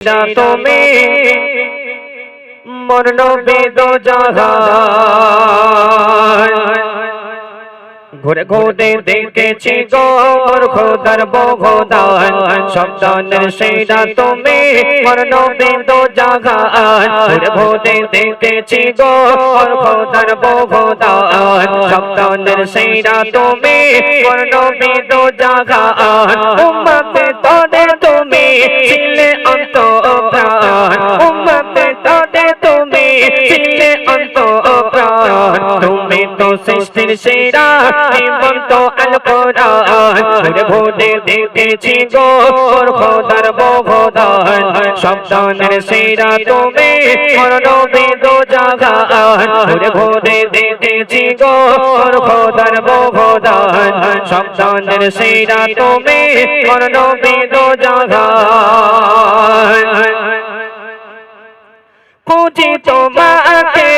সেরা তুমি মরণ বেদ ঘুরে ঘুরে দেখেছি গোর খোদার বগদান সন্তানের সেরা তুমি মরণ বেদ জাহান। ঘুরে ঘুরে দেখেছি গোর খোদার বগদান সন্তানের সেরা তুমি মরণ বেদ জাহান। উম্মতে সৃষ্টির সেরা জীবন্ত আল কোরআন ঘুরে দেখেছি গোর খোদার বগদান সন্তানের সেরা তুমি মরণ বেদ জাগান ঘুরে দেখেছি গোর খোদার বগদান সন্তানের সেরা তুমি মরণ বেদ জাগান। খুঁজি তোমাকে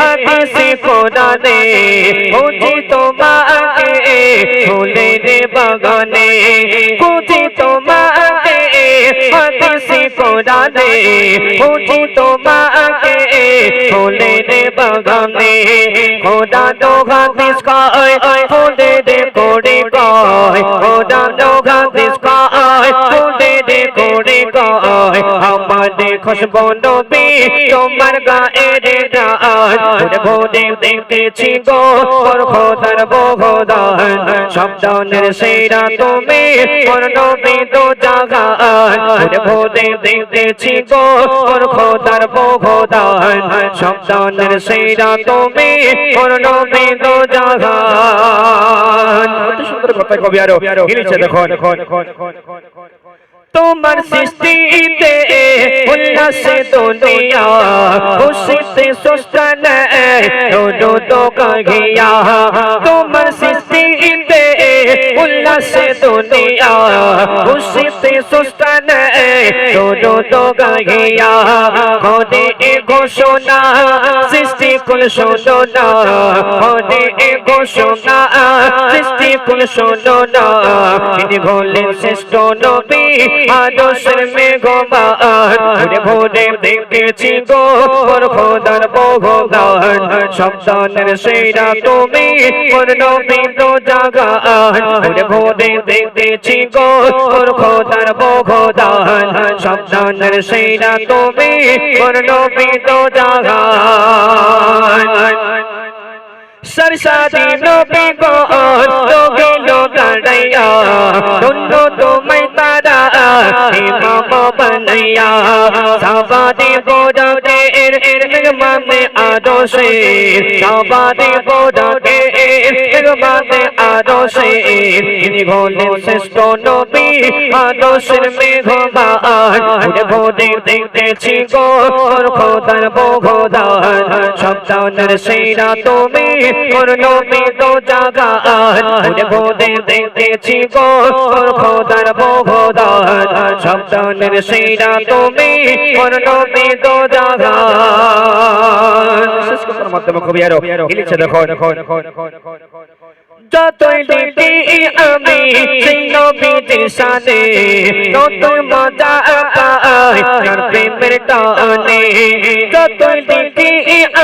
হাদিসে কোরআনে খুঁজি তোমাকে, ফুলের বাগানে। খুঁজি তোমাকে হাদিসে কোরআনে খুঁজি তোমাকে, ফুলের বাগানে। খোদা তো হাদিস কয়, ফুলের কোড়ে কয় আমাদের খুশবু নবী তোমার গায়ের গান ঘুরে ঘুরে দেখতেছি গো, ওর খোদার বগদান সন্তানের সেরা তুমি ওর নবী তো জাগান। ঘুরে ঘুরে দেখতেছি গো, ওর খোদার বগদান সন্তানের সেরা তুমি ওর নবী তো জাগান সুন্দর কথা কবি আরও গিলিছে দেখো তোমার সৃষ্টিতে উল্লাসে দুনিয়া, খুশিতে সুস্থান দোনো তো গিয়া তোমার সৃষ্টিতে উল্লাসে দুনিয়া, খুশিতে সুস্থান দোনো তো গিয়া খোদে এ ঘোষণা, সৃষ্টি কুল শোনো না খোদে এ ঘোষণা। কুল শোনো না তিনি বলেন শ্রেষ্ঠ নবী আদর্শের মেঘবান ঘুরে ঘুরে দেখেছি গো, ওর খোদার বগদান সন্তানের সেরা তুমি, ওর নবী তো জাগান ঘুরে দেখেছি গো, ওর খোদার বগদান সন্তানের সেরা তুমি, ওর নবী তো জাগান। সরসাদি নবী গো গেল দাঁড়াইয়া ধন্য তোমায় তারা ইমাম বানাইয়া সাবাদি গোড়াকে এর এর মানে আদর্শে সাবাদি গোড়াকে এর মানে আদর্শে তিনি হলেন শ্রেষ্ঠ নবী আদর্শের মেঘবান। ঘুরে ঘুরে দেখতেছি গো খোদার বগদান সন্তানের সেরা তুমি নবী তো ঘুরে ঘুরে দেখতেছি গো খোদার বগদান সন্তানের সেরা তুমি ওর নবী তো জাগান শেষ কথার মাধ্যমে কবি আরও গিলিছে দেখো। যতই দেখি আমি সেই নবীদের সাথে নতুন মজা পাই তার প্রেমের টানে। যতই দেখি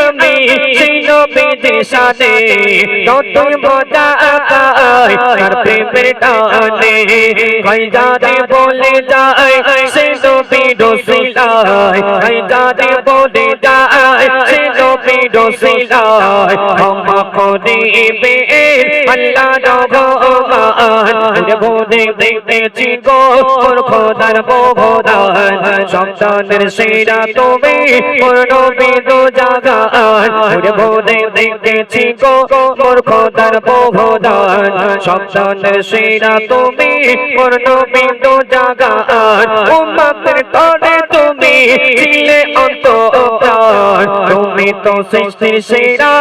আমি সেই নবীদের সাথে নতুন মজা পাই তার প্রেমের টানে। কই যাতে বলে যায় নবী ক্ষমা করিবে আল্লাহ রঘমান ঘুরে দেখতেছি গো ওর খোদার বগদান সন্তানের সেরা তুমি ওর নবী জাগান। ঘুরে দেখতেছি গো ওর খোদার বগদান সন্তানের সেরা তুমি ওর নবী জাগান। উম্মতের তরে তুমি ছিলে অন্ত তো সৃষ্টির সেরা,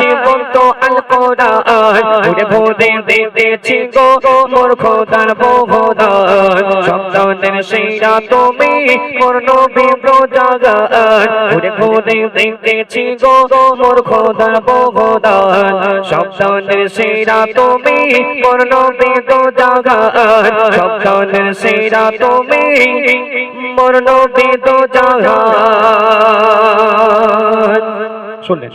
জীবন্ত আল কোরআন ঘুরে ঘুরে দেখতেছি গো মোর খোদার বগদান সন্তানের সেরা তুমি, মোর নবী প্রজাগান ঘুরে ঘুরে দেখতেছি গো মোর খোদার বগদান সন্তানের সেরা তুমি, মোর নবী প্রজাগান সন্তানের সেরা তুমি মোর নবী দু জাহান শুনলেন।